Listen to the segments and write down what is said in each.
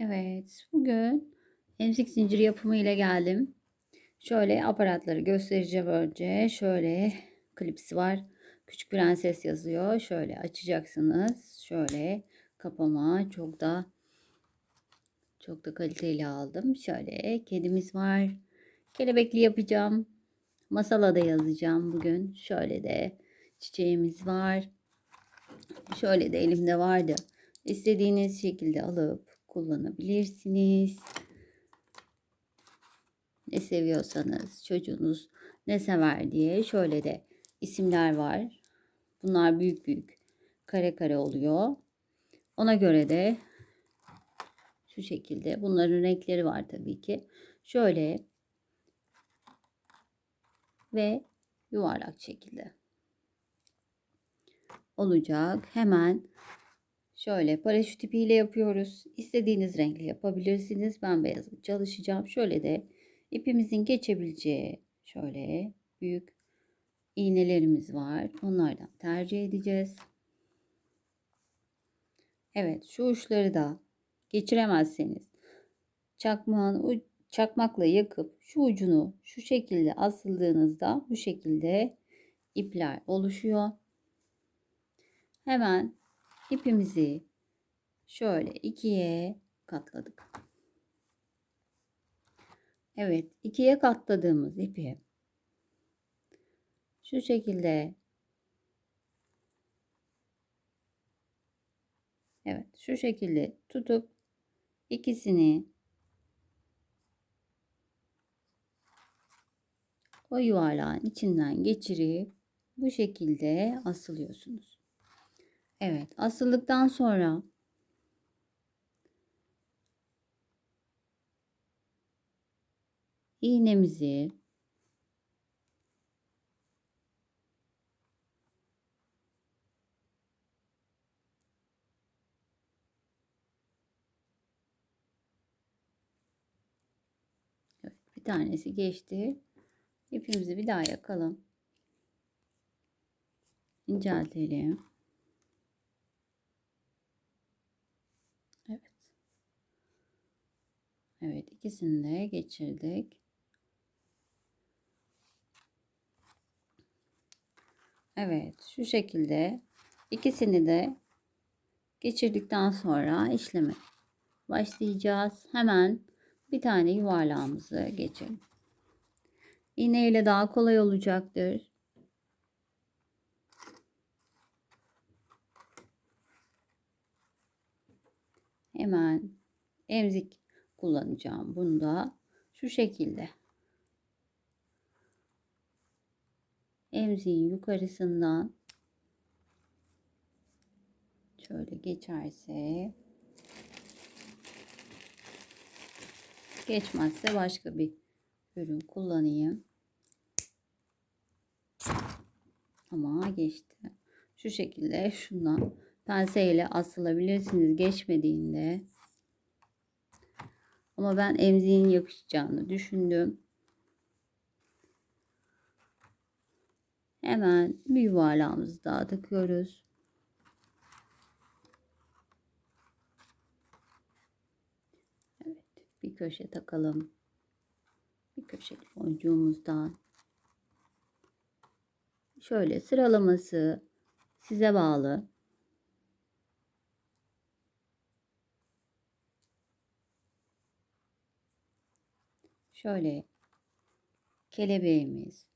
Evet, bugün emzik zinciri yapımı ile geldim. Şöyle aparatları göstereceğim önce. Şöyle klipsi var. Küçük Prenses yazıyor. Şöyle açacaksınız. Şöyle kapama çok da çok da kaliteli aldım. Şöyle kedimiz var. Kelebekli yapacağım. Masala da yazacağım bugün. Şöyle de çiçeğimiz var. Şöyle de elimde vardı. İstediğiniz şekilde alıp kullanabilirsiniz. Ne seviyorsanız çocuğunuz ne sever diye şöyle de isimler var. Bunlar büyük büyük kare kare oluyor. Ona göre de şu şekilde bunların renkleri var tabii ki. Şöyle ve yuvarlak şekilde olacak. Hemen Şöyle paraşüt ipiyle yapıyoruz. İstediğiniz renkle yapabilirsiniz. Ben beyazı çalışacağım. Şöyle de ipimizin geçebileceği şöyle büyük iğnelerimiz var. Onlardan tercih edeceğiz. Evet şu uçları da geçiremezseniz çakmağın çakmakla yakıp şu ucunu şu şekilde asıldığınızda bu şekilde ipler oluşuyor. Hemen ipimizi şöyle ikiye katladık. Evet, ikiye katladığımız ipi şu şekilde Evet, şu şekilde tutup ikisini o yuvarlağın içinden geçirip bu şekilde asılıyorsunuz. Evet, asıldıktan sonra iğnemizi bir tanesi geçti. İpimizi bir daha yakalım. İnceltelim. Evet ikisini de geçirdik. Evet şu şekilde ikisini de geçirdikten sonra işleme başlayacağız. Hemen bir tane yuvarlağımızı geçelim. İğne ile daha kolay olacaktır. Hemen emzik kullanacağım. Bunu da şu şekilde. Emziğin yukarısından şöyle geçerse geçmezse başka bir ürün kullanayım. Ama geçti. Şu şekilde şundan penseyle asılabilirsiniz geçmediğinde. Ama ben emziğin yakışacağını düşündüm. Hemen bir yuvarlağımızı daha takıyoruz. Evet, bir köşe takalım. Bir köşe boncuğumuzdan. Şöyle sıralaması size bağlı. Şöyle kelebeğimiz.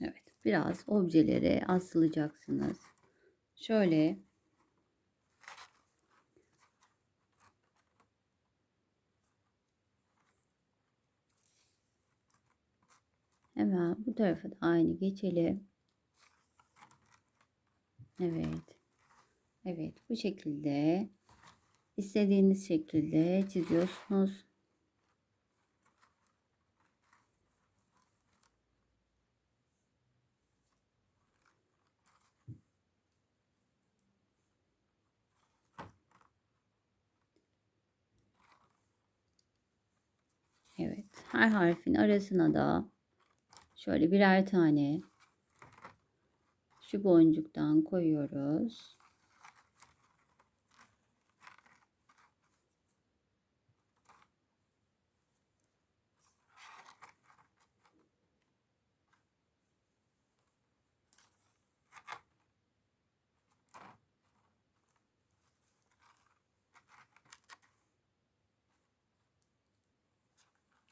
Evet, biraz objelere asılacaksınız. Şöyle Hemen bu tarafa da aynı geçelim. Evet. Evet, bu şekilde istediğiniz şekilde çiziyorsunuz. Evet, her harfin arasına da şöyle birer tane şu boncuktan koyuyoruz.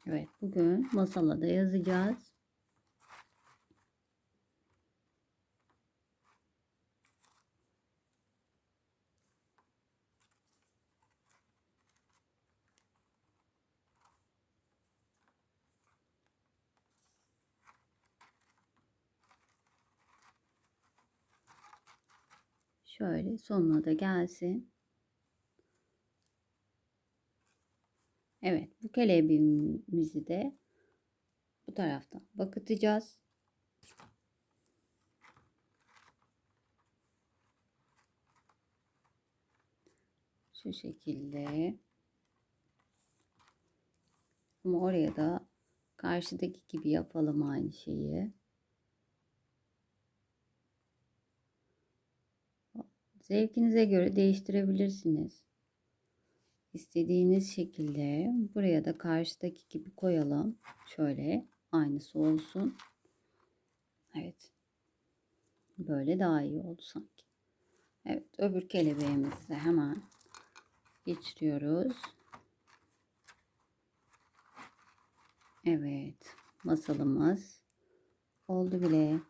Evet bugün masala da yazacağız. Şöyle sonuna da gelsin. Evet bu kelebeğimizi de bu taraftan bakıtacağız. Şu şekilde. Ama oraya da karşıdaki gibi yapalım aynı şeyi. Zevkinize göre değiştirebilirsiniz. İstediğiniz şekilde buraya da karşıdaki gibi koyalım. Şöyle aynısı olsun. Evet. Böyle daha iyi oldu sanki. Evet öbür kelebeğimizi de hemen geçiriyoruz. Evet masalımız oldu bile.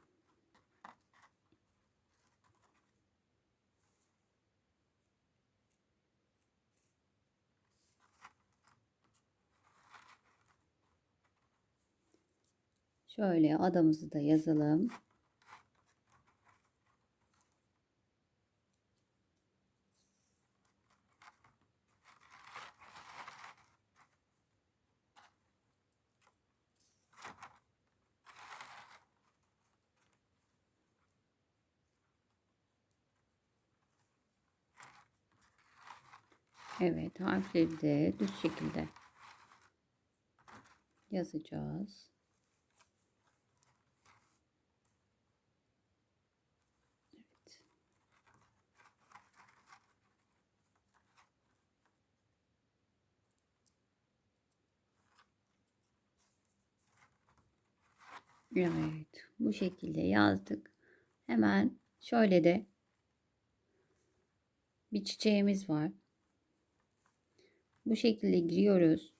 Şöyle adamızı da yazalım. Evet harfleri de düz şekilde yazacağız. Evet bu şekilde yazdık. Hemen şöyle de bir çiçeğimiz var. Bu şekilde giriyoruz.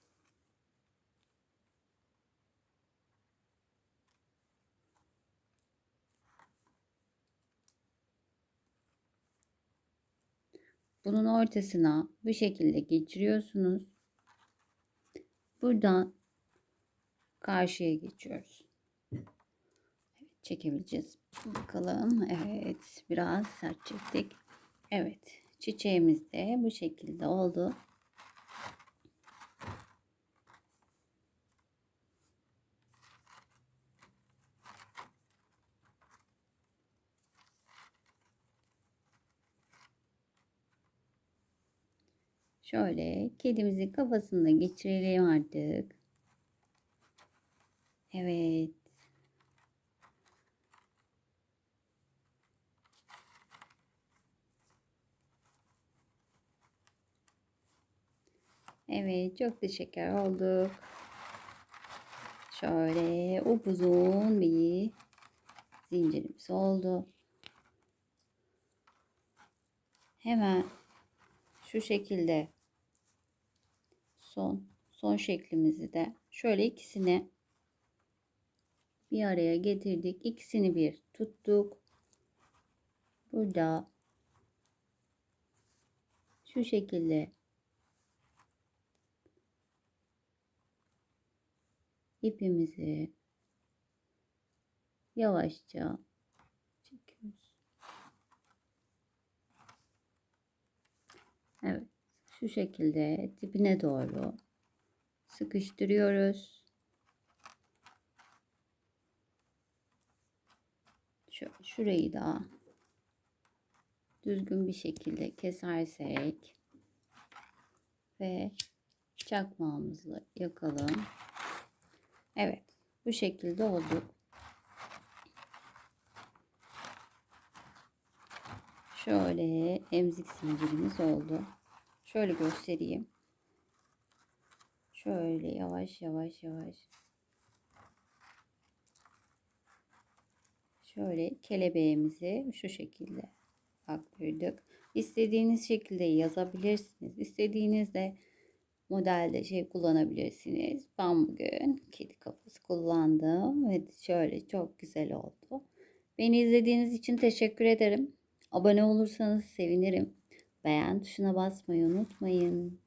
Bunun ortasına bu şekilde geçiriyorsunuz. Buradan karşıya geçiyoruz. Çekebileceğiz. Bakalım. Evet. Biraz sert çektik. Evet. Çiçeğimiz de bu şekilde oldu. Şöyle kedimizin kafasında geçirelim artık. Evet. Evet çok teşekkür olduk. Şöyle upuzun bir zincirimiz oldu. Hemen şu şekilde son son şeklimizi de şöyle ikisini bir araya getirdik. İkisini bir tuttuk. Burada şu şekilde ipimizi yavaşça çekiyoruz. Evet. Şu şekilde dibine doğru sıkıştırıyoruz. Şöyle şurayı da düzgün bir şekilde kesersek ve çakmağımızla yakalım. Evet, bu şekilde oldu. Şöyle emzik zincirimiz oldu. Şöyle göstereyim. Şöyle yavaş yavaş yavaş. Şöyle kelebeğimizi şu şekilde aktırdık. İstediğiniz şekilde yazabilirsiniz. İstediğinizde modelde şey kullanabilirsiniz. Ben bugün kedi kafası kullandım ve şöyle çok güzel oldu. Beni izlediğiniz için teşekkür ederim. Abone olursanız sevinirim. Beğen tuşuna basmayı unutmayın.